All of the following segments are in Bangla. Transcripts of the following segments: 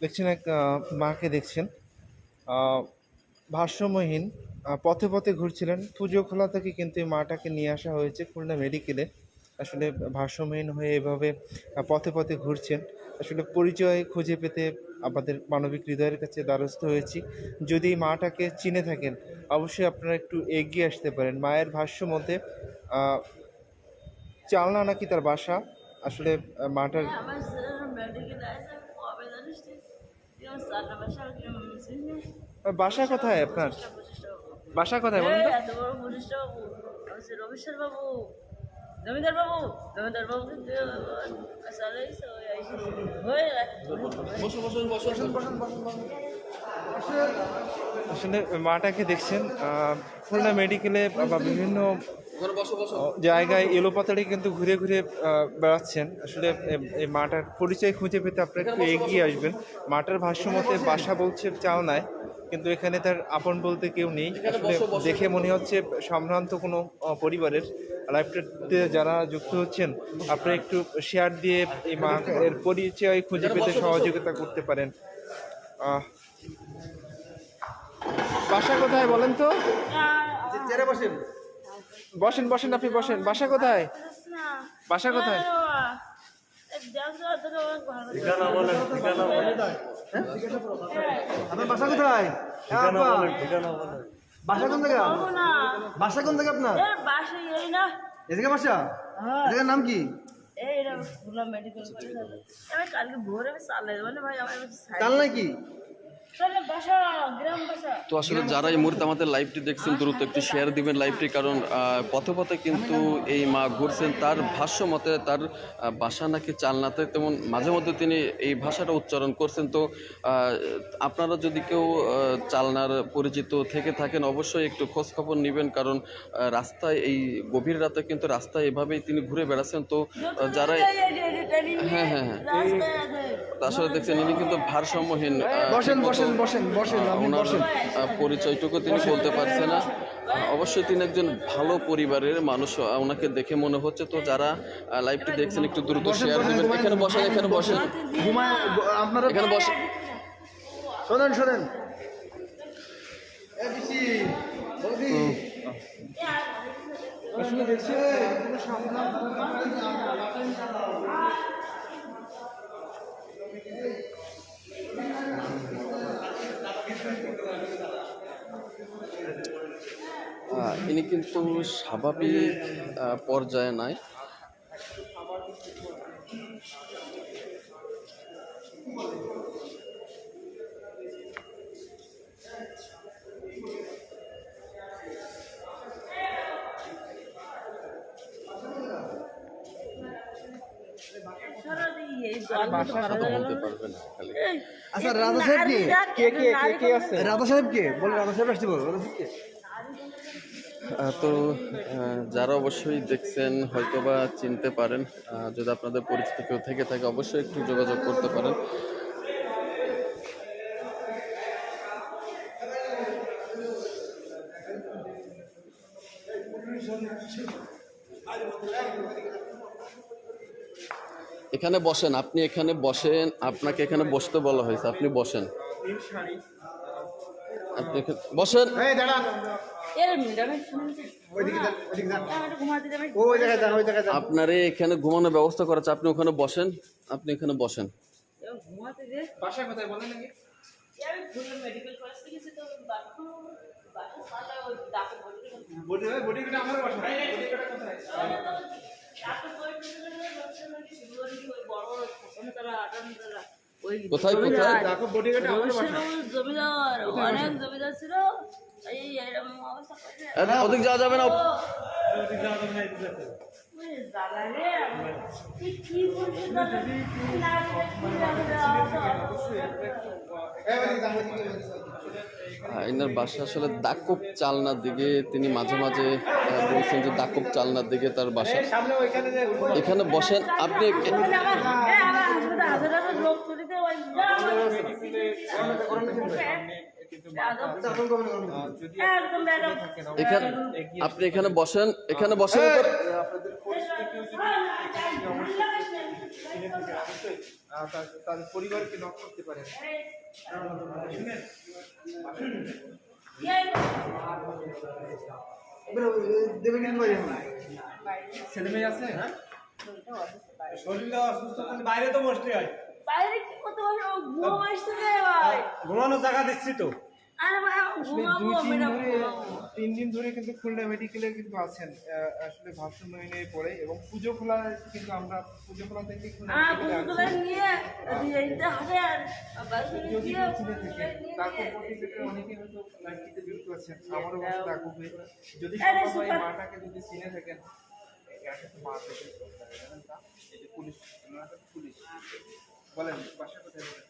দেখছেন এক মাকে দেখছেন। ভারসাম্যহীন পথে পথে ঘুরছিলেন। পুজো খোলা থেকে কিন্তু এই মাটাকে নিয়ে আসা হয়েছে খুলনা মেডিকেলে। আসলে ভারসাম্যহীন হয়ে এভাবে পথে পথে ঘুরছেন। আসলে পরিচয় খুঁজে পেতে আমাদের মানবিক হৃদয়ের কাছে দ্বারস্থ হয়েছি। যদি মাটাকে চিনে থাকেন, অবশ্যই আপনারা একটু এগিয়ে আসতে পারেন। মায়ের ভাষ্য মতে চালনা নাকি তার বাসা? আসলে মাটার আমার স্যার মেডিকেল আছে কবে জানিস তুই যেমন সাতটা বাসা কোথায় আপনার? বাসা কোথায় বলুন তো? বাবু। জমিদার বাবু। জমিদার আসলে মাটাকে দেখছেন আহ, খুলনা মেডিকেলে বা বিভিন্ন জায়গায় এলোপাতাড়ি কিন্তু ঘুরে ঘুরে বেড়াচ্ছেন। আসলে এই মাটার পরিচয় খুঁজে পেতে আপনারা একটু এগিয়ে আসবেন। মাটার ভাষ্য মতে বাসা। বলছে চালনায় কিন্তু এখানে তার আপন বলতে কেউ নেই। আসলে দেখে মনে হচ্ছে সম্ভ্রান্ত কোনো পরিবারের লাইফটাতে যারা যুক্ত হচ্ছেন আপনারা একটু শেয়ার দিয়ে এই মা এর পরিচয় খুঁজে পেতে সহযোগিতা করতে পারেন। বাসা কোথায় বলেন তো? বসেন। বসেন বসেন আপনি বসেন। বাসা কোথায়? বাসা কোথায়? আপনার বাসা কোথায়? হ্যাঁ, বাসা কোন জায়গা? বাসা কোন জায়গা আপনার? বাসে না। এদিকে বাসা? হ্যাঁ। এদিকে নাম কি? এই রে খুলনা মেডিকেল কলেজ। আমি কালকে ভোরে আমি চালাই ভাই আমার চাল নাকি তো আসলে যারা এই মুহূর্তে আমাদের লাইভটি দেখছেন দ্রুত একটু শেয়ার দিবেন লাইভটি কারণ পথে পথে কিন্তু এই মা ঘুরছেন তার ভাষ্য মতে তার বাসা নাকি চালনাতে তেমন মাঝে মধ্যে তিনি এই ভাষাটা উচ্চারণ করছেন। তো আপনারা যদি কেউ চালনার পরিচিত থেকে থাকেন অবশ্যই একটু খোঁজ খবর নেবেন কারণ রাস্তায় এই গভীর রাতে কিন্তু রাস্তায় এভাবেই তিনি ঘুরে বেড়াচ্ছেন। তো যারা হ্যাঁ হ্যাঁ হ্যাঁ। আসলে দেখছেন ইনি কিন্তু ভারসাম্যহীন বসেন বসেন বসেন আপনি ওনার বসেন। পরিচয়টুকু তিনি বলতে পারছেন না। অবশ্যই তিনি একজন ভালো পরিবারের মানুষ ওনাকে দেখে মনে হচ্ছে। তো যারা লাইভটি দেখছেন একটু দ্রুত শেয়ার দিবেন। এখানে বসেন এখানে বসেন। ঘুমায় আপনারা এখানে বসেন। শোনেন শোনেন। আসলে দেখছি ইনি কিন্তু স্বাভাবিক পর্যায়ে নাই। কথা বলতে পারবে না খালি। আচ্ছা রাজা সাহেব কি? কে কে কে কে আছে? রাজা সাহেব কে? বলে রাজা সাহেব আসতে বলো রাজা সাহেব কে? তো যারা অবশ্যই দেখছেন হয়তো বা চিনতে পারেন। যদি আপনাদের পরিচিত কেউ থেকে থাকে অবশ্যই একটু যোগাযোগ করতে পারেন। এখানে বসেন আপনি এখানে বসেন আপনাকে এখানে বসতে বলা হয়েছে আপনি বসেন। আপনি বসেন। আপনারে এখানে ঘুমানোর ব্যবস্থা করা আপনি ওখানে বসেন আপনি এখানে বসেন। বডি কোথায় কোথায়? জমিদার অনেক জমিদার ছিল। এই এরকম অবস্থা করছে। এ, যাওয়া যাবে না। এনার বাসা আসলে দাকব চালনার দিকে তিনি মাঝে মাঝে বলছেন যে দাকব চালনার দিকে তার বাসা। এখানে বসেন আপনি আপনি এখানে বসেন এখানে বসেন। তার- পরিবারকে নক করতে পারেন দেবে বাইরে না ছেলে মেয়ে আছে শরীরটা অসুস্থ বাইরে তো বসতে হয়। বাইরে কি করতে পারবে ও ঘুম আসছে না ভাই। ঘুমানো জায়গা দিচ্ছি তো। আরে ভাই ঘুমাবো দুই তিন ধরে তিন দিন ধরে কিন্তু খুলনা মেডিকেলে কিন্তু আছেন। আসলে ভাষণ নিয়ে পড়ে এবং পুজো খোলা কিন্তু আমরা পুজো খোলা থেকে খুলনা হ্যাঁ। নিয়ে হবে আর তারপর অনেকে হয়তো লাইফটিতে যুক্ত আছেন। আমারও বাসা ডাকুবে যদি আরে হয়. মাটাকে যদি চিনে থাকেন পুলিশ পুলিশ। বলেন বাসা কোথায় বলেন।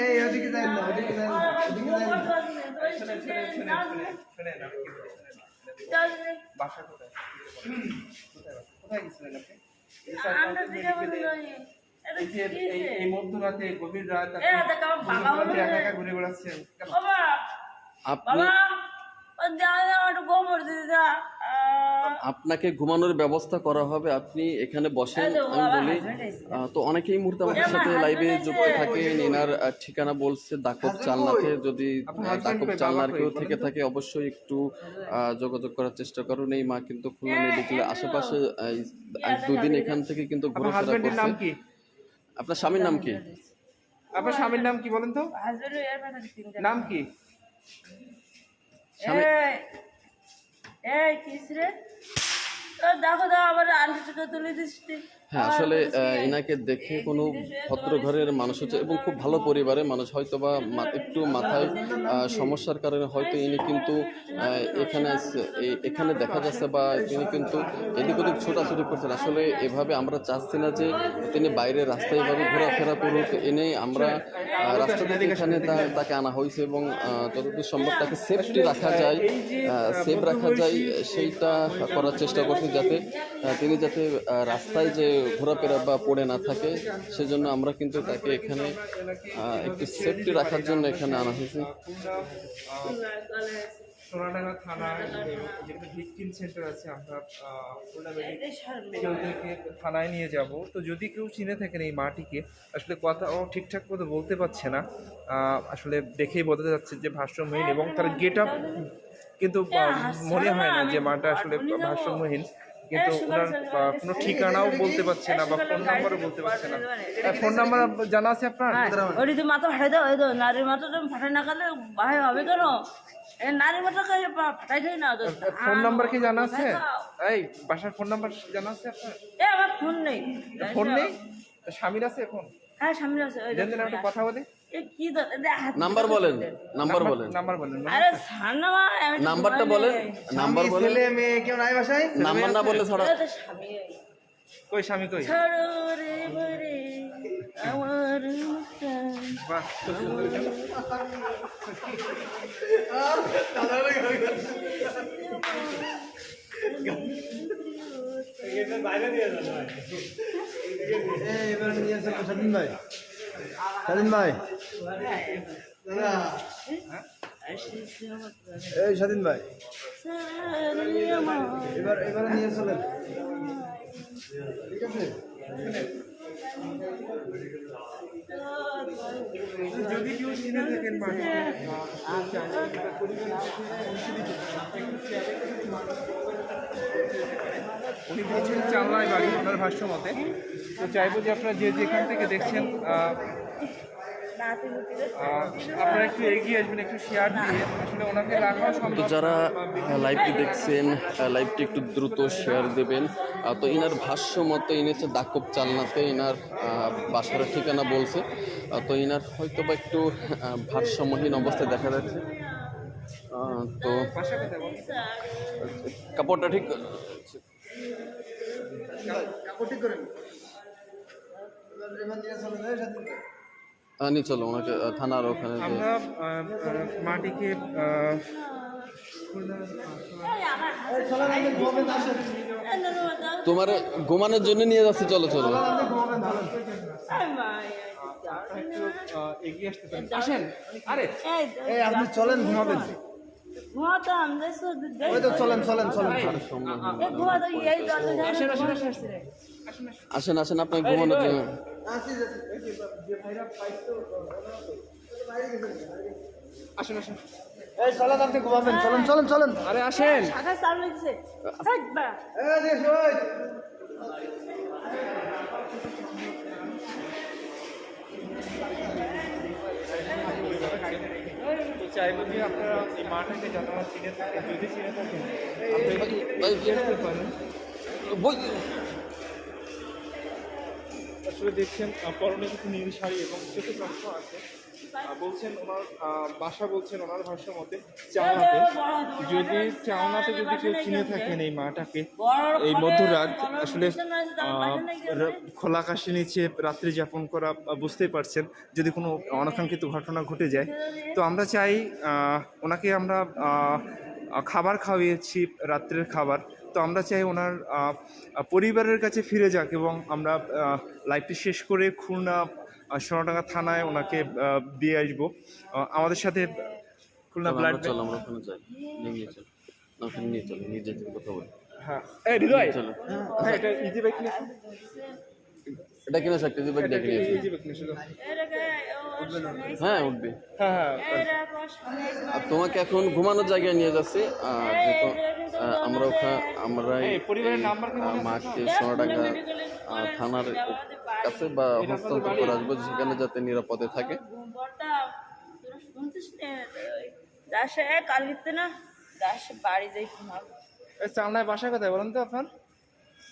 এই ওদিকে যাই না, ওদিকে যাই না, ওদিকে যাই। না। শুনেন শুনেন শুনেন শুনেন আমি কি বাসা কোথায় কোথায় গেছিলেন আপনি? মধ্যরাতে গভীর রাত ঘুরে বেড়াচ্ছেন? বাবা বাবা আপনাকে ঘুমানোর ব্যবস্থা করা হবে। আপনি এখানে বসেন আমি বলি তো অনেকেই মুহূর্তে আমাদের সাথে লাইভে যুক্ত থাকে। নিনার ঠিকানা বলছে দাকব চালনাতে। যদি দাকব চালনার কেউ থেকে থাকে অবশ্যই একটু যোগাযোগ করার চেষ্টা করুন এই মা কিন্তু খুলনা মেডিকেলের আশেপাশে দুদিন এখান থেকে কিন্তু আপনার ঘোরাফেরা করছে। আপনার স্বামীর নাম কি? আপনার স্বামীর নাম কি বলেন তো? নাম কি? স্বামী- এই কিসরে? তো দেখো দাও আবার আন্টি টাকা তুলে দিচ্ছি হ্যাঁ আসলে ইনাকে দেখে কোনো ভদ্র ঘরের মানুষ হচ্ছে এবং খুব ভালো পরিবারের মানুষ হয়তো বা মা- একটু মাথায় সমস্যার কারণে হয়তো ইনি কিন্তু এখানে এখানে দেখা যাচ্ছে বা তিনি কিন্তু এদিক ওদিক ছোটাছুটি করছেন। আসলে এভাবে আমরা চাচ্ছি না যে তিনি বাইরে রাস্তায় এভাবে ঘোরাফেরা করুক এনে আমরা রাস্তা থেকে এখানে তাকে আনা হয়েছে এবং যতদূর সম্ভব তাকে সেফটি রাখা যায় সেফ রাখা যায় সেইটা করার চেষ্টা করছি যাতে তিনি যাতে রাস্তায় যে ঘোরাফেরা বা পড়ে না থাকে সেজন্য আমরা কিন্তু তাকে এখানে একটু সেফটি রাখার জন্য এখানে আনা হয়েছে। সোনাডাঙ্গা থানায় ভিকটিম সেন্টার আছে আমরা থানায় নিয়ে যাব। তো যদি কেউ চিনে থাকেন এই মাটিকে আসলে কথা ও ঠিকঠাক মতো বলতে পারছে না। আসলে দেখেই বোঝা যাচ্ছে যে ভাষ্যমহীন এবং তার গেট আপ কিন্তু মনে হয় না যে মাটা আসলে ভাষ্যমহীন কিন্তু ওনার কোনো ঠিকানাও বলতে পারছে না বা ফোন নাম্বারও বলতে পারছে না। ফোন নাম্বার জানা আছে আপনার? ওই যদি মাথা ফাটাই দাও এই তো নারীর মাথা তুমি ফাটাই না কালে ভাই হবে কেন? এই নারীর মাথাকে ফাটাই দেয় না? ফোন নাম্বার কি জানা আছে? এই বাসার ফোন নাম্বার জানা আছে আপনার? এ আমার ফোন নেই। ফোন নেই? স্বামীর আছে এখন? হ্যাঁ সামনে আছে ওই কথা বলি। নাম্বার বলেন নাম্বার বলেন। নাম্বার আরে নাম্বারটা বলেন নাম্বার বলেন। ছেলে মেয়ে কেউ নাই বাসায়? নাম্বার না বললে ছাড়া স্বামী কই স্বামী কই? ছাড়ো রে বরে আমার এবার নিয়ে ভাই। এই স্বাধীন ভাই। এবার এবার নিয়ে চলেন। ঠিক আছে? যদি কেউ চিনে থাকেন উনি বলছেন চালনায় বাড়ি ওনার ভাষ্য মতে তো চাইব যে আপনারা যে যেখান থেকে দেখছেন আপনারা একটু এগিয়ে আসবেন একটু শেয়ার দিয়ে। আসলে ওনাকে রাখাও তো যারা লাইভটি দেখছেন লাইভটি একটু দ্রুত শেয়ার দেবেন। তো ইনার ভাষ্য মতো ইনি হচ্ছে দাকব চালনাতে ইনার বাসার ঠিকানা বলছে। তো ইনার হয়তো বা একটু ভারসাম্যহীন অবস্থায় দেখা যাচ্ছে। তো? কাপড়টা ঠিক কাপড় ঠিক করেন এবার এবার নিয়ে চলো ওনাকে থানার ওখানে আমরা মাটিকে তোমার ঘুমানোর জন্য নিয়ে যাচ্ছে চলো চলো। এগিয়ে আসতে আসেন। আরে এই আপনি চলেন ঘুমাবেন। ঘুমাতাম ওই তো চলেন চলেন আসেন আসেন আসেন আপনার ঘুমানোর জন্য। আসুন আসুন এই চলেন আপনি ঘুমাবেন চলেন চলেন চলেন আরে আসেন যে আপনারা এই মাটাকে যতটা চিনে থাকেন যদি চিনে থাকেন বই আসলে দেখছেন পরনে কিছু নীল শাড়ি এবং চোখে চশমা আছে। বলছেন ওনার বাসা বলছেন ওনার ভাষা মতে চাওনাতে যদি চাওনাতে যদি কেউ চিনে থাকেন এই মাটাকে, এই মধ্যরাত, আসলে খোলা আকাশের নিচে রাত্রি যাপন করা বুঝতেই পারছেন, যদি কোনো অনাকাঙ্ক্ষিত ঘটনা ঘটে যায়। তো আমরা চাই ওনাকে আমরা খাবার খাওয়িয়েছি, রাত্রের খাবার। তো আমরা চাই ওনার পরিবারের কাছে ফিরে যাক এবং আমরা লাইফটি শেষ করে খুলনা সোনাডাঙ্গা থানায় ওনাকে দিয়ে আসব। আমাদের সাথে খুলনা ব্লাড চলো আমরা ওখানে যাই। নিয়ে চলো। ওখানে নিয়ে চলো নিয়ে যেতে কথা বলি। হ্যাঁ। এই হৃদয়। চলো। হ্যাঁ এটা ইজি বাইক নিয়ে এটা কিনা একটা দিবে দেখে হ্যাঁ উঠবে। হ্যাঁ হ্যাঁ আর তোমাকে এখন ঘুমানোর জায়গায় নিয়ে যাচ্ছি। আর যেহেতু আমরা ওখানে আমরা? মাকে সোনাডাঙ্গা থানার কাছে বা হস্তান্তর করে আসব সেখানে যাতে নিরাপদে থাকে। না দাসে কাল না দাসে বাড়ি যাই ঘুমাবো। এই চালনায় বাসা কোথায় বলেন তো আপনার?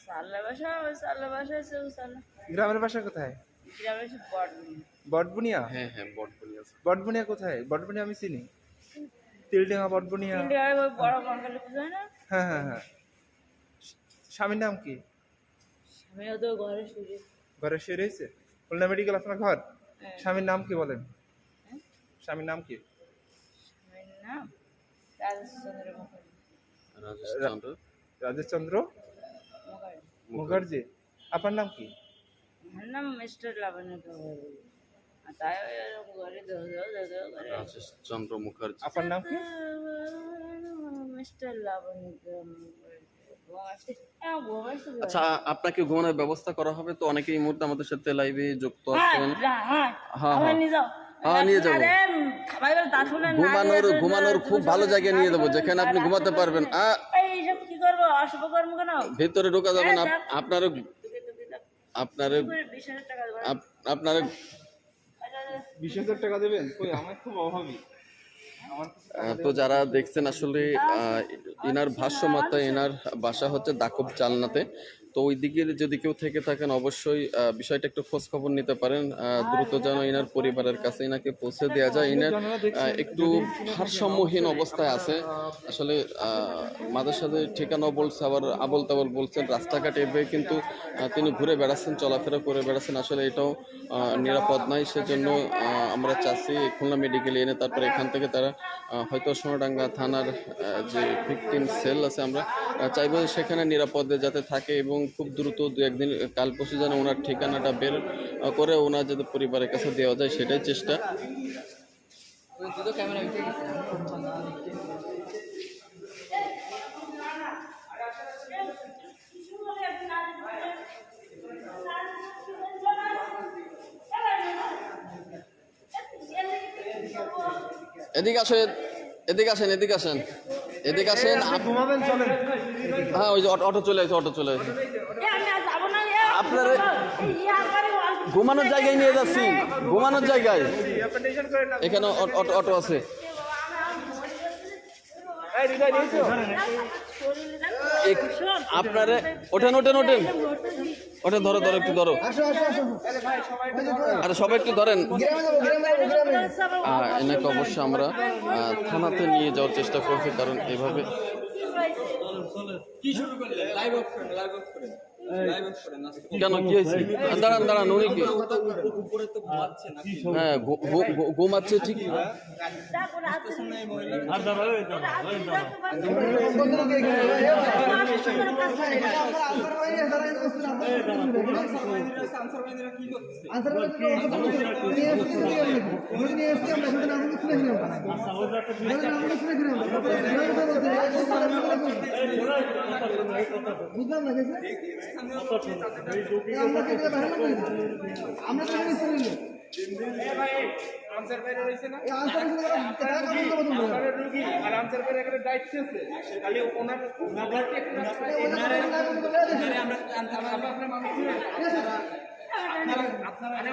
সাল্লা বাসা ওই সাল্লা বাসা আছে গ্রামের বাসা কোথায়? বটবুনিয়া। হ্যাঁ হ্যাঁ বটবনি আছে। বটবুনিয়া কোথায়? বটবুনিয়া আমি চিনি। তিলডেঙ্গা বটবুনিয়া। বড় বাঙালি না? হ্যাঁ হ্যাঁ হ্যাঁ। স্বামীর নাম কি? তো ঘরে শুয়ে। ঘরে রয়েছে? খুলনা মেডিকেল আপনার ঘর? হ্যাঁ। স্বামীর নাম কি বলেন? স্বামীর নাম কি? স্বামীর নাম রাজচন্দ্র মুখার্জি। রাজেশ চন্দ্র মুখার্জি। মুখার্জি। আপনার নাম কি? আমার নাম মিস্টার লাবণ্য মুখার্জি তাই এরকম ঘরে ধরো ধরো ধরো করে রাজেশ মুখার্জি আপনার নাম কি মিস্টার লাবণ্য ঘুমাচ্ছে ঘুমাচ্ছে আচ্ছা আপনাকে ঘুমানোর ব্যবস্থা করা হবে তো অনেকেই এই মুহূর্তে আমাদের সাথে লাইভে যুক্ত আছেন হ্যাঁ হ্যাঁ। নিয়ে যাও হ্যাঁ, নিয়ে যাব। ঘুমানোর ঘুমানোর খুব ভালো জায়গায় নিয়ে যাব যেখানে আপনি ঘুমাতে পারবেন ভেতরে ঢোকা যাবেন না আপ- আপনারও তোকে তোকে তো বিশ হাজার টাকা দেবেন? আমার খুব অভাবী। তো যারা দেখছেন আসলে এনার ইনার ভাষ্য মাতা এনার বাসা হচ্ছে দাকব চালনাতে। তো ওই দিকে যদি কেউ থেকে থাকেন অবশ্যই বিষয়টা একটু খোঁজ খবর নিতে পারেন। দ্রুত যেন ইনার পরিবারের কাছে ইনাকে পৌঁছে দেওয়া যায়। ইনার একটু ভারসাম্যহীন অবস্থায় আছে। আসলে মাঝে সাথে ঠিকানাও বলছে আবার আবল তাবল বলছেন রাস্তাঘাট এভাবে কিন্তু তিনি ঘুরে বেড়াচ্ছেন চলাফেরা করে বেড়াচ্ছেন। আসলে এটাও নিরাপদ নয় সেজন্য আমরা চাচ্ছি খুলনা মেডিকেলে এনে তারপরে এখান থেকে তারা হয়তো সোনাডাঙ্গা থানার যে ভিকটিম সেল আছে আমরা চাইব সেখানে নিরাপদে যাতে থাকে এবং খুব দ্রুত দু একদিন কাল পরশু যেন ওনার ঠিকানাটা বের করে ওনার যাতে পরিবারের কাছে দেওয়া যায় সেটাই চেষ্টা। এদিকে আসেন এদিকে আসেন এদিকে আসেন। এদিকে আসেন ঘুমাবেন চলেন। হ্যাঁ ওই যে অটো- অটো চলে আসে অটো চলে আসে এ, আমি আর যাব না রে। আপনারা ইয়া ঘুমানোর জায়গায় নিয়ে যাচ্ছি ঘুমানোর জায়গায়। আপনি টেনশন করেন না এখানে অটো- অটো অটো আছে। আপনারে ওঠেন ওঠেন ওঠেন। ওঠেন ধরো ধরো একটু ধরো। আরে সবাই একটু ধরেন। এনাকে অবশ্যই আমরা থানাতে নিয়ে যাওয়ার চেষ্টা করছি কারণ এভাবে কেন কি হয়েছে? দাঁড়ান দাঁড়ান উনি কি? হ্যাঁ ঘুমাচ্ছে ঠিক। বুঝলাম না আমরা তো এখানে আমরা আপনার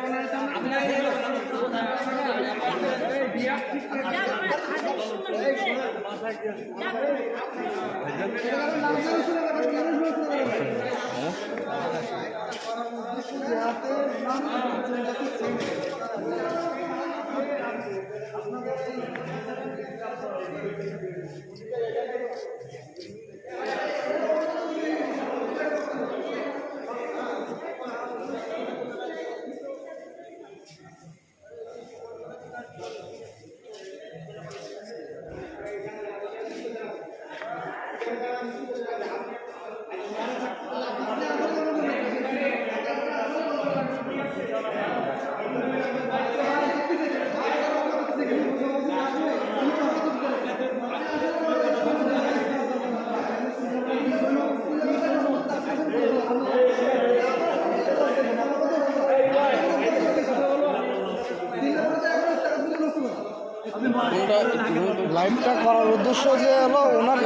লাইভটা করার উদ্দেশ্য যে হলো ওনার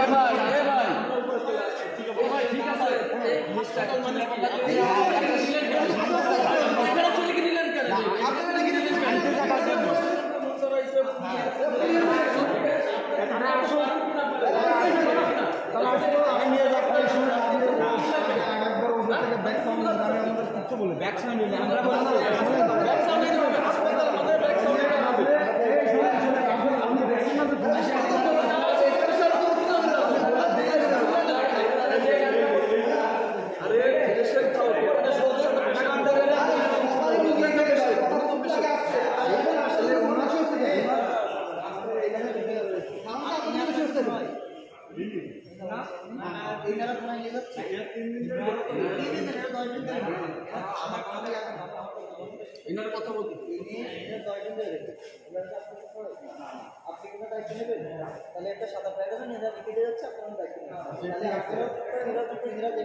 তাহলে একটা সাদা প্যাকেট আছে নিজেরা লিখে দিয়ে যাচ্ছে আপনার দায়িত্ব তাহলে আপনারা নিজেরা চুপ নিজেরা যেভাবে নিয়ে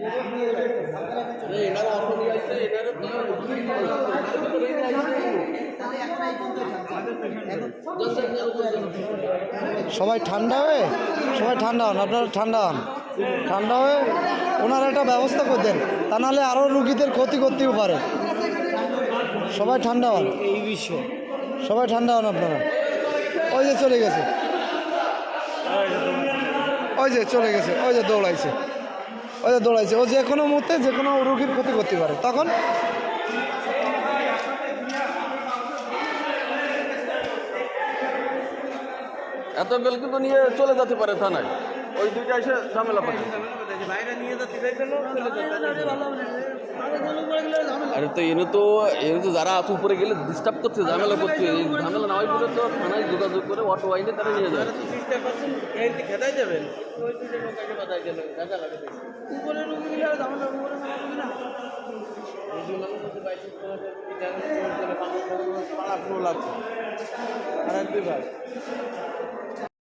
যাবেন আপনারা এখন চলে তাহলে এখন এই পর্যন্ত সবাই ঠান্ডা হয়ে? সবাই ঠান্ডা হন, আপনারা ঠান্ডা হন। ঠান্ডা হয়ে ওনারা একটা ব্যবস্থা করে দেন, তা নাহলে আরও রুগীদের ক্ষতি করতেও পারে। সবাই ঠান্ডা হন। এই বিষয় সবাই ঠান্ডা হন আপনারা। ওই যে চলে গেছে। ওই যে চলে গেছে, ওই যে দৌড়াইছে। ওই যে দৌড়াইছে। ও যে কোনো মুহূর্তে যে কোনো রোগীর ক্ষতি করতে পারে। তখন এত বেল কিন্তু নিয়ে চলে যেতে পারে থানায়। ওই দুইটা এসে ঝামেলা পাচ্ছে আরে তো এনে তো এনে তো যারা আছে উপরে গেলে ডিস্টার্ব করছে, ঝামেলা করছে। এই ঝামেলা না হয় তো থানায় যোগাযোগ করে অটো আইনে তারা নিয়ে যায়। খেদাই লাগে উপরে